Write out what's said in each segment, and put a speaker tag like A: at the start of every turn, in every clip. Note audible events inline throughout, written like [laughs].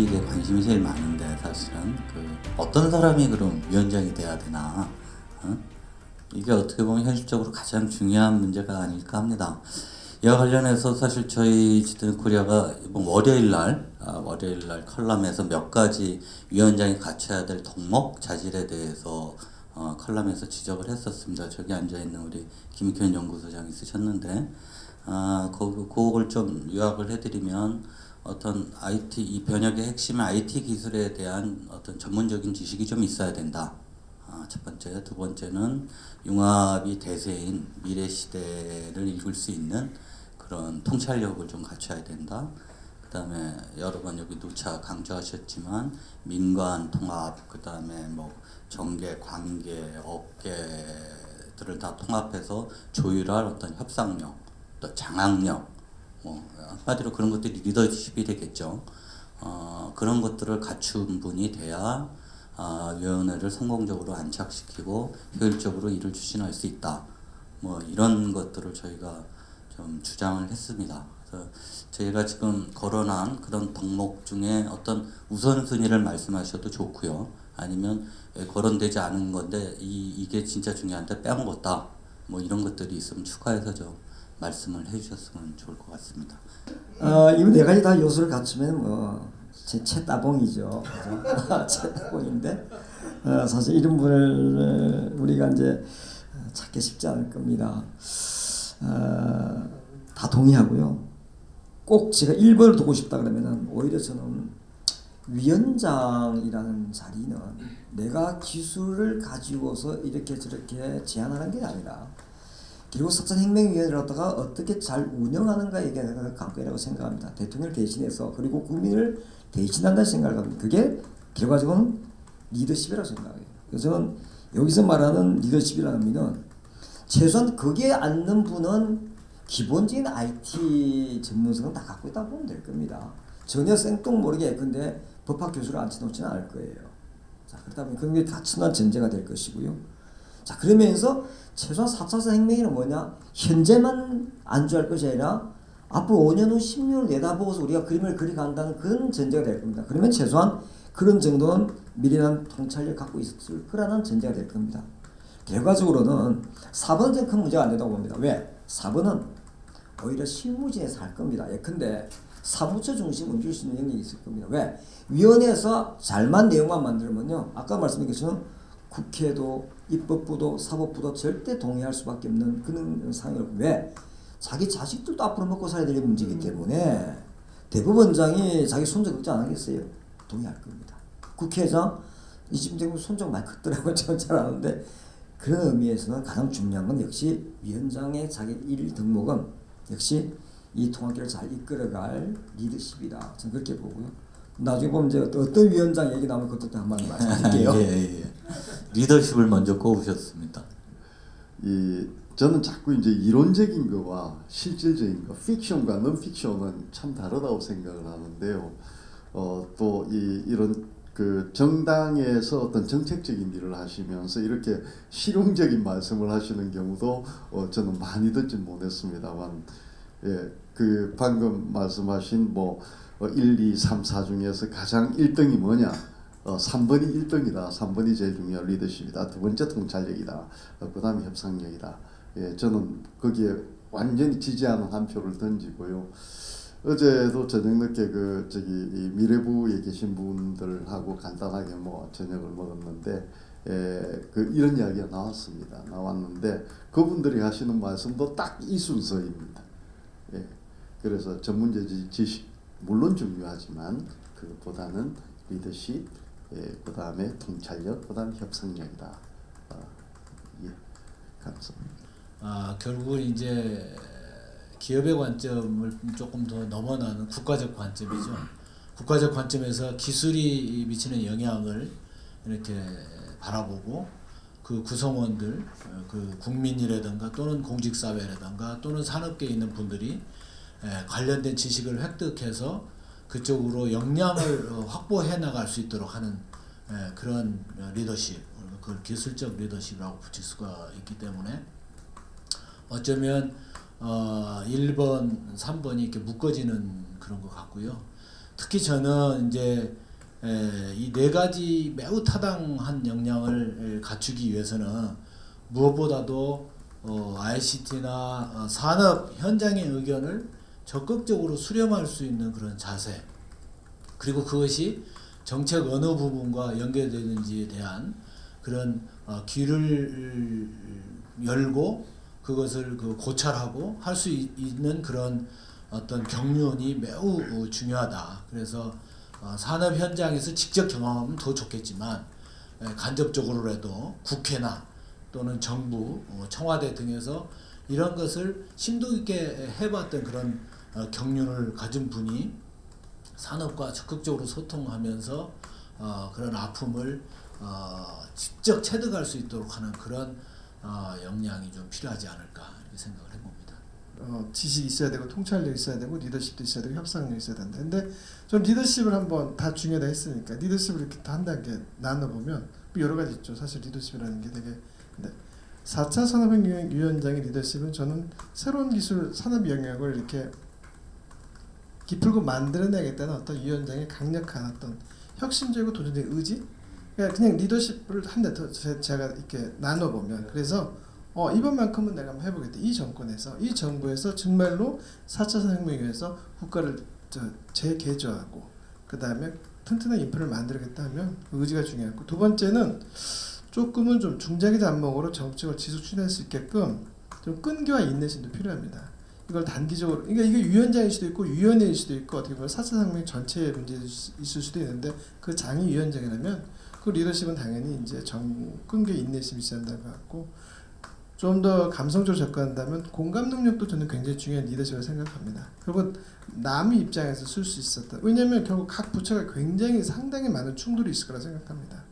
A: 토픽에 관심이 제일 많은데 사실은 그 어떤 사람이 그럼 위원장이 돼야 되나 어? 이게 어떻게 보면 현실적으로 가장 중요한 문제가 아닐까 합니다. 이와 관련해서 사실 저희 지든 코리아가 이번 월요일 날 아, 월요일 날 컬럼에서 몇 가지 위원장이 갖춰야 될 덕목 자질에 대해서 어, 컬럼에서 지적을 했었습니다. 저기 앉아 있는 우리 김익현 연구소장이 쓰셨는데 아, 그, 그걸 좀 요약을 해드리면 어떤 IT 이 변혁의 핵심은 IT 기술에 대한 어떤 전문적인 지식이 좀 있어야 된다. 아, 첫 번째, 두 번째는 융합이 대세인 미래 시대를 읽을 수 있는 그런 통찰력을 좀 갖춰야 된다. 그다음에 여러 번 여기 누차 강조하셨지만 민관 통합, 그다음에 뭐 정계, 관계, 업계들을 다 통합해서 조율할 어떤 협상력, 또 장악력, 뭐 한마디로 그런 것들이 리더십이 되겠죠. 어, 그런 것들을 갖춘 분이 돼야 아, 위원회를 성공적으로 안착시키고 효율적으로 일을 추진할 수 있다. 뭐 이런 것들을 저희가 좀 주장을 했습니다. 그래서 저희가 지금 거론한 그런 덕목 중에 어떤 우선순위를 말씀하셔도 좋고요. 아니면 예, 거론되지 않은 건데 이, 이게 진짜 중요한데 빼먹었다. 뭐 이런 것들이 있으면 추가해서 좀 말씀을 해주셨으면 좋을 것 같습니다.
B: 어, 이거 네 가지 다 요소를 갖추면 뭐제 채따봉이죠. 채따봉인데 [laughs] 어, 사실 이런 분을 우리가 이제 찾기 쉽지 않을 겁니다. 어, 다 동의하고요. 꼭 제가 1번을 두고 싶다 그러면은 오히려 저는 위원장이라는 자리는 내가 기술을 가지고서 이렇게 저렇게 제안하는 게 아니라 그리고 석천혁명위원회를 갖다가 어떻게 잘 운영하는가에 대한 관건이라고 생각합니다. 대통령을 대신해서 그리고 국민을 대신한다는 생각을 합니다. 그게 결과적으로는 리더십이라고 생각해요. 그래서 여기서 말하는 리더십이라는 의미는 최소한 거기에 앉는 분은 기본적인 IT 전문성은 다 갖고 있다고 보면 될 겁니다. 전혀 생뚱 모르게 근데 법학 교수를 앉혀놓지는 않을 거예요. 자, 그렇다 보면 그게 갖춘한 전제가 될 것이고요. 자, 그러면서 최소한 4차선 혁명이는 뭐냐? 현재만 안주할 것이 아니라 앞으로 5년 후 10년을 내다보고서 우리가 그림을 그려간다는 그런 전제가 될 겁니다. 그러면 최소한 그런 정도는 미래난 통찰력 갖고 있을 거라는 전제가 될 겁니다. 결과적으로는 4번은 좀 큰 문제가 안 된다고 봅니다. 왜? 4번은 오히려 실무진에서 할 겁니다. 예컨대 사무처 중심 움직일 수 있는 영역이 있을 겁니다. 왜? 위원회에서 잘만 내용만 만들면요. 아까 말씀드린 것처럼 국회도 입법부도 사법부도 절대 동의할 수밖에 없는 그런 상황이고 왜? 자기 자식들도 앞으로 먹고 살아야 될 문제이기 때문에 대법원장이 자기 손자 걱정 안 하겠어요? 동의할 겁니다. 국회의장 이집 되면 손정 많이 컸더라고요. [laughs] 저는 잘 아는데 그런 의미에서는 가장 중요한 건 역시 위원장의 자기 일 덕목은 역시 이 통합계를 잘 이끌어갈 리더십이다. 저는 그렇게 보고요. 나중에 보면 이제 어떤 위원장 얘기 나오면 그것도 한 번 [laughs] 말씀드릴게요.
A: 예, 예. 리더십을 먼저 꼽으셨습니다.
C: 이 저는 자꾸 이제 이론적인 거와 실질적인 거, 픽션과 non 픽션은 참 다르다고 생각을 하는데요. 어, 또 이 이런 그 정당에서 어떤 정책적인 일을 하시면서 이렇게 실용적인 말씀을 하시는 경우도 어, 저는 많이 듣지 못했습니다만, 예, 그 방금 말씀하신 뭐 어, 1, 2, 3, 4 중에서 가장 1등이 뭐냐? 어, 3번이 1등이다. 3번이 제일 중요한 리더십이다. 두 번째 통찰력이다. 어, 그 다음에 협상력이다. 예, 저는 거기에 완전히 지지하는 한 표를 던지고요. 어제도 저녁 늦게 그 저기 이 미래부에 계신 분들하고 간단하게 뭐 저녁을 먹었는데 예, 그 이런 이야기가 나왔습니다. 나왔는데 그분들이 하시는 말씀도 딱 이 순서입니다. 예, 그래서 전문적 지식 물론 중요하지만 그것보다는 리더십, 예, 그 다음에 통찰력, 그 다음에 협상력이다. 어, 예, 감사합니다.
D: 아, 결국은 이제 기업의 관점을 조금 더 넘어나는 국가적 관점이죠. 국가적 관점에서 기술이 미치는 영향을 이렇게 바라보고 그 구성원들, 어, 그 국민이라든가 또는 공직사회라든가 또는 산업계에 있는 분들이 에, 관련된 지식을 획득해서 그쪽으로 역량을 어, 확보해 나갈 수 있도록 하는 에, 그런 어, 리더십, 그 기술적 리더십이라고 붙일 수가 있기 때문에 어쩌면 어 1번, 3번이 이렇게 묶어지는 그런 것 같고요. 특히 저는 이제 이 네 가지 매우 타당한 역량을 갖추기 위해서는 무엇보다도 어, ICT나 어, 산업 현장의 의견을 적극적으로 수렴할 수 있는 그런 자세 그리고 그것이 정책 어느 부분과 연계되는지에 대한 그런 어, 귀를 열고 그것을 그 고찰하고 할 수 있는 그런 어떤 경륜이 매우 어, 중요하다. 그래서 어, 산업 현장에서 직접 경험하면 더 좋겠지만 에, 간접적으로라도 국회나 또는 정부, 어, 청와대 등에서 이런 것을 심도 있게 해봤던 그런 어, 경륜을 가진 분이 산업과 적극적으로 소통하면서 어, 그런 아픔을 어, 직접 체득할 수 있도록 하는 그런 어, 역량이 좀 필요하지 않을까 이렇게 생각을 해봅니다.
E: 어, 지식이 있어야 되고 통찰력 있어야 되고 리더십도 있어야 되고 협상력 있어야 된다. 근데 좀 리더십을 한번 다 중요하다 했으니까 리더십을 이렇게 다한 단계 나눠 보면 여러 가지 있죠. 사실 리더십이라는 게 되게 근데 4차 산업혁명위원장의 리더십은 저는 새로운 기술 산업 영역을 이렇게 기풀고 만들어내겠다는 어떤 위원장의 강력한 어떤 혁신적이고 도전적인 의지? 그냥, 그냥 리더십을 한 대 더 제가 이렇게 나눠 보면 그래서 어 이번만큼은 내가 한번 해보겠다. 이 정권에서 이 정부에서 정말로 4차 산업혁명에서 국가를 저 재개조하고 그 다음에 튼튼한 인프라를 만들겠다 하면 그 의지가 중요하고 두 번째는 조금은 좀 중장기 안목으로 정책을 지속 추진할 수 있게끔 좀 끈기와 인내심도 필요합니다. 이걸 단기적으로 그러니까 이게 위원장일 수도 있고 위원회일 수도 있고 어떻게 보면 4차 산업혁명 전체의 문제 있을 수도 있는데 그 장이 위원장이라면 그 리더십은 당연히 이제 정 끈기 인내심이 있어야 한다고 같고 좀 더 감성적으로 접근한다면 공감 능력도 저는 굉장히 중요한 리더십을 생각합니다. 그리고 남의 입장에서 쓸 수 있었다. 왜냐하면 결국 각 부처가 굉장히 상당히 많은 충돌이 있을 거라 생각합니다.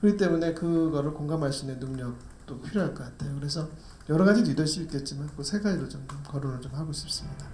E: 그렇기 때문에 그거를 공감할 수 있는 능력도 필요할 것 같아요. 그래서 여러 가지 리더십이 있겠지만 그 세 가지로 좀 거론을 좀 하고 싶습니다.